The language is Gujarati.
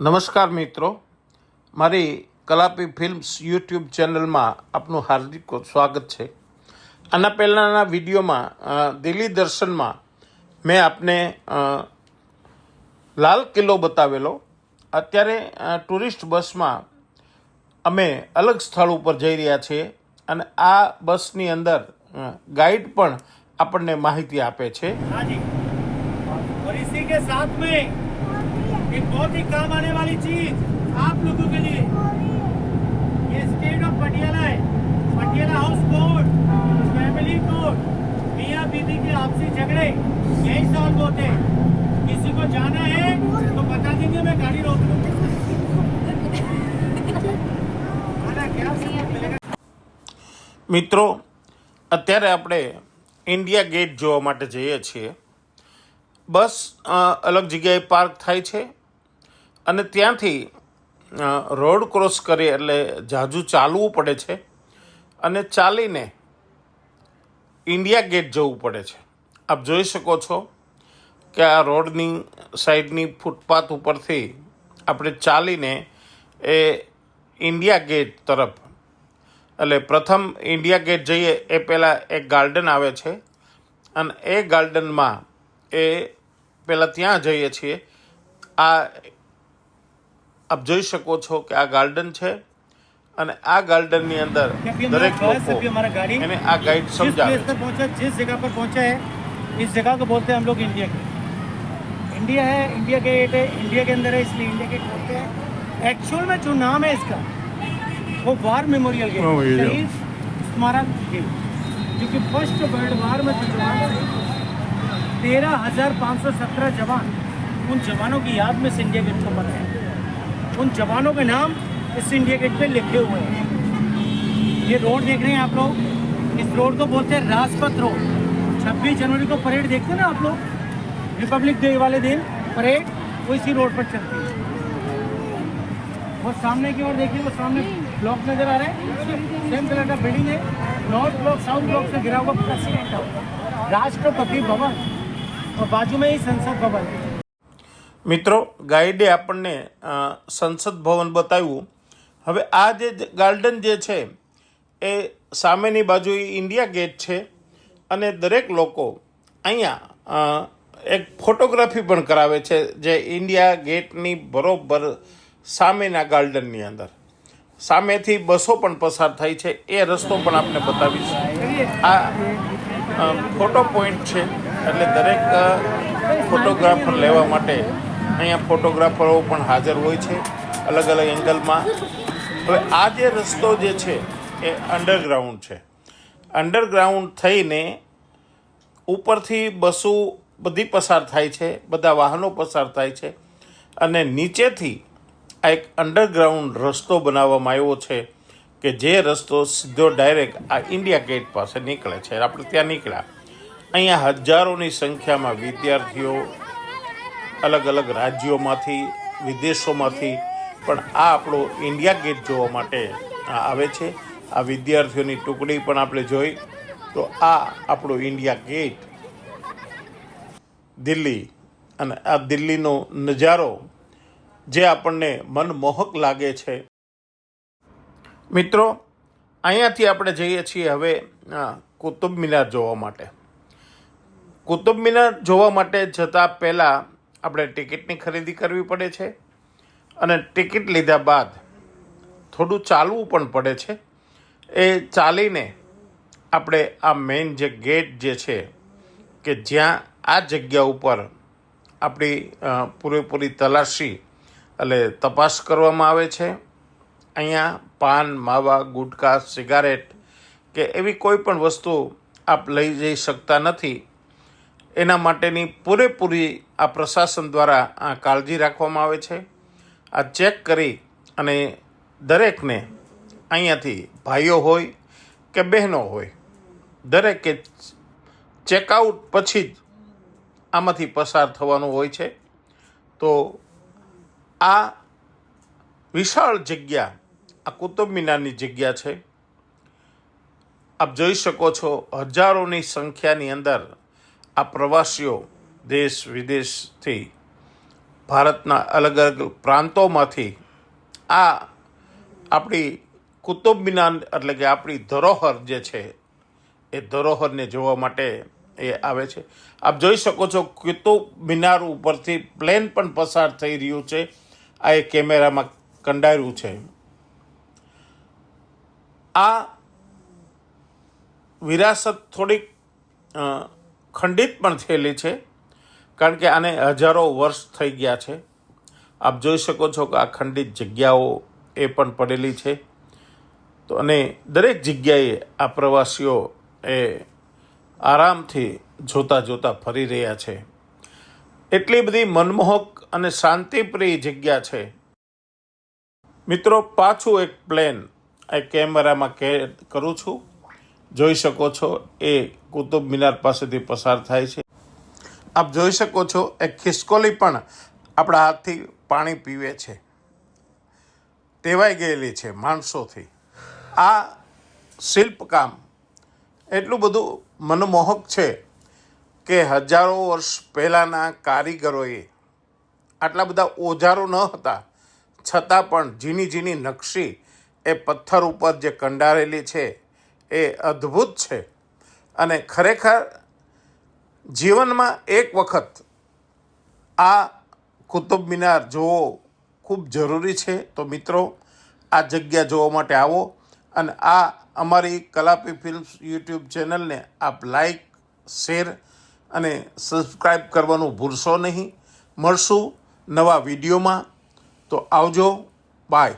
નમસ્કાર મિત્રો મારી કલાપી ફિલ્મ્સ યુટ્યુબ ચેનલમાં આપનું હાર્દિક સ્વાગત છે આના પહેલાંના વિડીયોમાં અ, દિલ્હી દર્શનમાં મેં આપને અ, લાલ કિલ્લો બતાવેલો અત્યારે અ, ટુરિસ્ટ બસમાં અમે અલગ સ્થળ ઉપર જઈ રહ્યા છીએ અને આ બસની અંદર અ, ગાઈડ પણ આપણને માહિતી આપે છે हाँ जी और इसी के साथ में एक बहुत ही काम आने वाली चीज आप लोगों के लिए ये स्टेट ऑफ पटियाला है Patiala house court family court मियाँ बीबी के आपसी झगड़े यही सॉल्व होते हैं किसी को जाना है तो बता दीजिए मैं गाड़ी रोक लूंगी आना क्या सब मिलेगा મિત્રો અત્યારે આપણે ઇન્ડિયા ગેટ જોવા માટે જઈએ છીએ બસ અ, અલગ જગ્યાએ પાર્ક થાય છે અને ત્યાંથી રોડ ક્રોસ કરી એટલે જાજુ ચાલવું પડે છે અને ચાલીને ઇન્ડિયા ગેટ જવું પડે છે. આપ જોઈ શકો છો કે આ રોડની સાઈડની ફૂટપાથ ઉપરથી આપણે ચાલીને એ ઇન્ડિયા ગેટ તરફ, એટલે પ્રથમ ઇન્ડિયા ગેટ જઈએ એ પહેલાં એક ગાર્ડન આવે છે અને એ ગાર્ડનમાં એ પહેલાં ત્યાં જઈએ છીએ. આ આપ જોઈ શકો છો કે આ ગાર્ડન છે અને આ ગાર્ડનની અંદર कि अभी हमारा દરેક बस લોકો अभी हमारा गाड़ी એને આ ગાઈડ जिस સમજાવે प्लेस पर पहुंचा जिस जगह पर पहुंचा है इस जगह को बोलते हैं हम लोग इंडिया गेट इंडिया है इंडिया गेट है इंडिया के अंदर है इसलिए इंडिया गेट बोलते हैं एक्चुअल में जो नाम है इसका वो वार मेमोरियल गेट Oh, ये जो- शहीद स्मारक गेट जो कि फर्स्ट वर्ल्ड वार में जो जवान तेरह हजार पाँच सौ सत्रह जवान उन जवानों की याद में इस इंडिया गेट को बनाया उन जवानों के नाम इस इंडिया गेट पे लिखे हुए हैं। ये रोड देख रहे हैं आप लोग? इस रोड को बोलते हैं राजपथ रोड। 26 जनवरी को परेड देखते ना आप लोग? रिपब्लिक डे वाले दिन परेड, वो इसी रोड पर चलती है। वो सामने की ओर देखिए, वो सामने ब्लॉक नज़र आ रहे हैं। सेम कलर का बिल्डिंग है। नॉर्थ ब्लॉक साउथ ब्लॉक से घिरा हुआ प्रेसिडेंट राष्ट्रपति भवन। और बाजू में ही संसद भवन है। મિત્રો, ગાઈડે આપણને સંસદ ભવન બતાવ્યું. હવે આ જે ગાર્ડન જે છે, એ સામેની બાજુ ઇન્ડિયા ગેટ છે અને દરેક લોકો અહીંયા એક ફોટોગ્રાફી પણ કરાવે છે જે ઇન્ડિયા ગેટની બરોબર સામેના ગાર્ડનની અંદર. સામેથી બસો પણ પસાર થાય છે, એ રસ્તો પણ આપણે બતાવીશ. આ ફોટો પોઈન્ટ છે, એટલે દરેક ફોટોગ્રાફર લેવા માટે અહીંયા ફોટોગ્રાફરો પણ હાજર હોય છે અલગ અલગ એંગલમાં. હવે આ જે રસ્તો જે છે એ અંડરગ્રાઉન્ડ છે. અંડરગ્રાઉન્ડ થઈને ઉપરથી બસો બધી પસાર થાય છે, બધા વાહનો પસાર થાય છે અને નીચેથી આ એક અંડરગ્રાઉન્ડ રસ્તો બનાવવામાં આવ્યો છે કે જે રસ્તો સીધો ડાયરેક્ટ આ ઇન્ડિયા ગેટ પાસે નીકળે છે. આપણે ત્યાં નીકળ્યા. અહીંયા હજારોની સંખ્યામાં વિદ્યાર્થીઓ અલગ અલગ રાજ્યોમાંથી, વિદેશોમાંથી, પણ આ આપણો ઇન્ડિયા ગેટ જોવા માટે આવે છે. આ વિદ્યાર્થીઓની ટુકડી પણ આપણે જોઈ. તો આ આપણો ઇન્ડિયા ગેટ. દિલ્હી. અને આ દિલ્હીનો નજારો જે આપણને મનમોહક લાગે છે. મિત્રો, અહીંયાથી આપણે જઈએ છીએ હવે કુતુબ મિનાર જોવા માટે. કુતુબ મિનાર જોવા માટે જતાં પહેલાં આપણે ટિકિટની ખરીદી કરવી પડે છે અને ટિકિટ લીધા બાદ થોડું ચાલવું પણ પડે છે. એ ચાલીને આપણે આ મેઇન જે ગેટ જે છે કે જ્યાં આ જગ્યા ઉપર આપણી પૂરેપૂરી તલાશી એટલે તપાસ કરવામાં આવે છે. અહીંયા પાન, માવા, ગુટકા, સિગારેટ કે એવી કોઈ પણ વસ્તુ આપ લઈ જઈ શકતા નથી. એના માટેની પૂરેપૂરી આ પ્રશાસન દ્વારા આ કાળજી રાખવામાં આવે છે. આ ચેક કરી અને દરેકને અહીંયાથી ભાઈઓ હોય કે બહેનો હોય, દરેકે ચેકઆઉટ પછી જ આમાંથી પસાર થવાનું હોય છે. તો આ વિશાળ જગ્યા, આ કુતુબ મિનારની જગ્યા છે. આપ જોઈ શકો છો હજારોની સંખ્યાની અંદર આ પ્રવાસીઓ દેશ વિદેશથી ભારતના અલગ અલગ પ્રાંતોમાંથી આ આપણી કુતુબ મિનાર એટલે કે આપણી ધરોહર જે છે, એ ધરોહરને જોવા માટે એ આવે છે. આપ જોઈ શકો છો કુતુબ મિનાર ઉપરથી પ્લેન પણ પસાર થઈ રહ્યું છે. આ એ કેમેરામાં કંડાર્યું છે. આ વિરાસત થોડીક ખંડિત પણ થયેલી છે, કારણ કે આને હજારો વર્ષ થઈ ગયા છે. આપ જોઈ શકો છો કે આ ખંડિત જગ્યાઓ એ પણ પડેલી છે. તો અને દરેક જગ્યાએ આ પ્રવાસીઓ એ આરામથી જોતા જોતા ફરી રહ્યા છે. એટલી બધી મનમોહક અને શાંતિપ્રિય જગ્યા છે. મિત્રો, પાછું એક પ્લેન એ કેમેરામાં કેદ કરું છું. જોઈ શકો છો, એ કુતુબ મિનાર પાસેથી પસાર થાય છે. આપ જોઈ શકો છો, એ ખિસકોલી પણ આપણા હાથથી પાણી પીવે છે. ટેવાઈ ગયેલી છે માણસોથી. આ શિલ્પકામ એટલું બધું મનમોહક છે કે હજારો વર્ષ પહેલાંના કારીગરોએ આટલા બધા ઓજારો ન હતા, છતાં પણ ઝીણી ઝીણી નકશી એ પથ્થર ઉપર જે કંડારેલી છે એ અદ્ભુત છે. અને ખરેખર જીવનમાં એક વખત આ કુતુબ મિનાર જોવો ખૂબ જરૂરી છે. તો મિત્રો, આ જગ્યા જોવા માટે આવો અને આ અમારી કલાપી ફિલ્મ્સ યુટ્યુબ ચેનલને આપ લાઈક, શેર અને સબસ્ક્રાઈબ કરવાનું ભૂલશો નહીં. મળશું નવા વિડીયોમાં. તો આવજો. બાય.